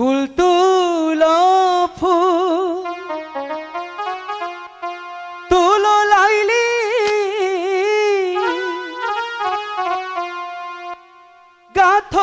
ফুল ফুল। Laili. গাথ